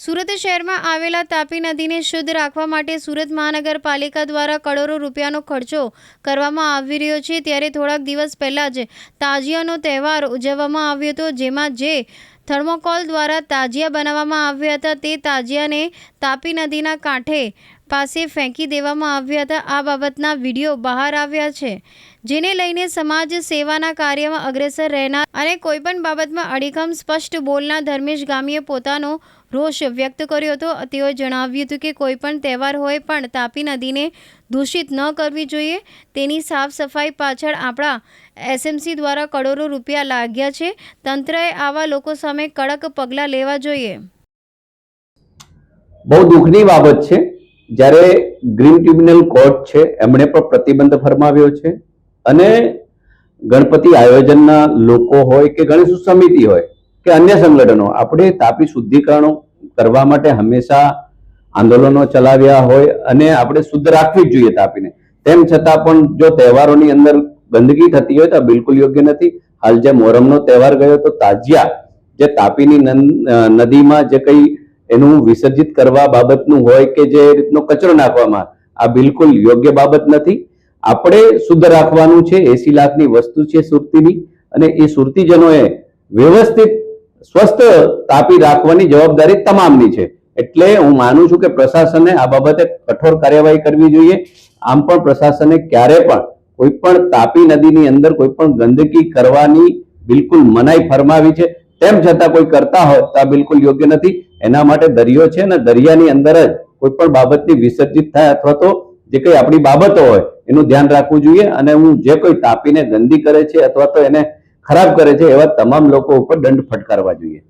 સુરત શહેરમાં આવેલા તાપી નદીને શુદ્ધ રાખવા માટે સુરત મહાનગરપાલિકા દ્વારા કરોડો રૂપિયાનો ખર્ચો કરવામાં આવી રહ્યો છે. ત્યારે થોડાક દિવસ પહેલાં જ તાજિયાનો તહેવાર ઉજવવામાં આવ્યો હતો, જેમાં જે થર્મોકોલ દ્વારા તાજિયા બનાવવામાં આવ્યા હતા, તે તાજિયાને તાપી નદીના કાંઠે પાસે ફેંકી દેવામાં આવ્યા હતા. આ બાબતના વીડિયો બહાર આવ્યા છે, જેને લઈને સમાજ સેવાના કાર્યમાં અગ્રેસર રહેનાર અને કોઈપણ બાબતમાં અડીખમ સ્પષ્ટ બોલનાર ધર્મેશ ગામીએ પોતાનો રોષ વ્યક્ત કર્યો હતો. તેઓએ જણાવ્યું હતું કે કોઈપણ તહેવાર હોય પણ તાપી નદીને દૂષિત ન કરવી જોઈએ. તેની સાફ સફાઈ પાછળ આપણા એસએમસી દ્વારા કરોડો રૂપિયા લાગ્યા છે. તંત્રએ આવા લોકો સામે કડક પગલાં લેવા જોઈએ. બહુ દુઃખની બાબત છે. જ્યારે ગ્રીન ટ્રિબ્યુનલ કોર્ટ છે, એમણે પણ પ્રતિબંધ ફરમાવ્યો છે અને ગણપતિ આયોજનના લોકો હોય કે ગણેશ સમિતિ હોય કે અન્ય સંગઠનો, આપણે તાપી શુદ્ધિકરણો કરવા માટે હંમેશા આંદોલનો ચલાવ્યા હોય અને આપણે શુદ્ધ રાખવી જ જોઈએ તાપીને. તેમ છતાં પણ જો તહેવારોની અંદર ગંદકી થતી હોય તો બિલકુલ યોગ્ય નથી. હાલ જે મોહરમનો તહેવાર ગયો તો તાજિયા, જે તાપીની નંદ- નદીમાં જે કંઈ એનું વિસર્જિત કરવા બાબતનું હોય કે જે રીતનો કચરો નાખવામાં આ બિલકુલ યોગ્ય બાબત નથી. આપણે શુદ્ધ રાખવાનું છે એસી લાખની વસ્તુ છે સુરતીની અને એ સુરતીજનોએ વ્યવસ્થિત સ્વસ્થ તાપી રાખવાની જવાબદારી તમામની છે. એટલે હું માનું છું કે પ્રશાસને આ બાબતે કઠોર કાર્યવાહી કરવી જોઈએ. આમ પણ પ્રશાસને ક્યારે પણ કોઈ પણ તાપી નદીની અંદર કોઈ પણ ગંદકી કરવાની બિલકુલ મનાઈ ફરમાવી છે. તેમ છતાં કોઈ કરતા હોય તો આ બિલકુલ યોગ્ય નથી. એના માટે દરિયો છે ને દરિયાની અંદર જ કોઈ પણ બાબતની વિસર્જિત થાય અથવા તો જે કંઈ આપણી બાબતો હોય એનું ધ્યાન રાખવું જોઈએ અને હું જે કોઈ તાપીને ગંદી કરે છે અથવા તો એને ખરાબ કરે છે એવા તમામ લોકો ઉપર દંડ ફટકારવા જોઈએ.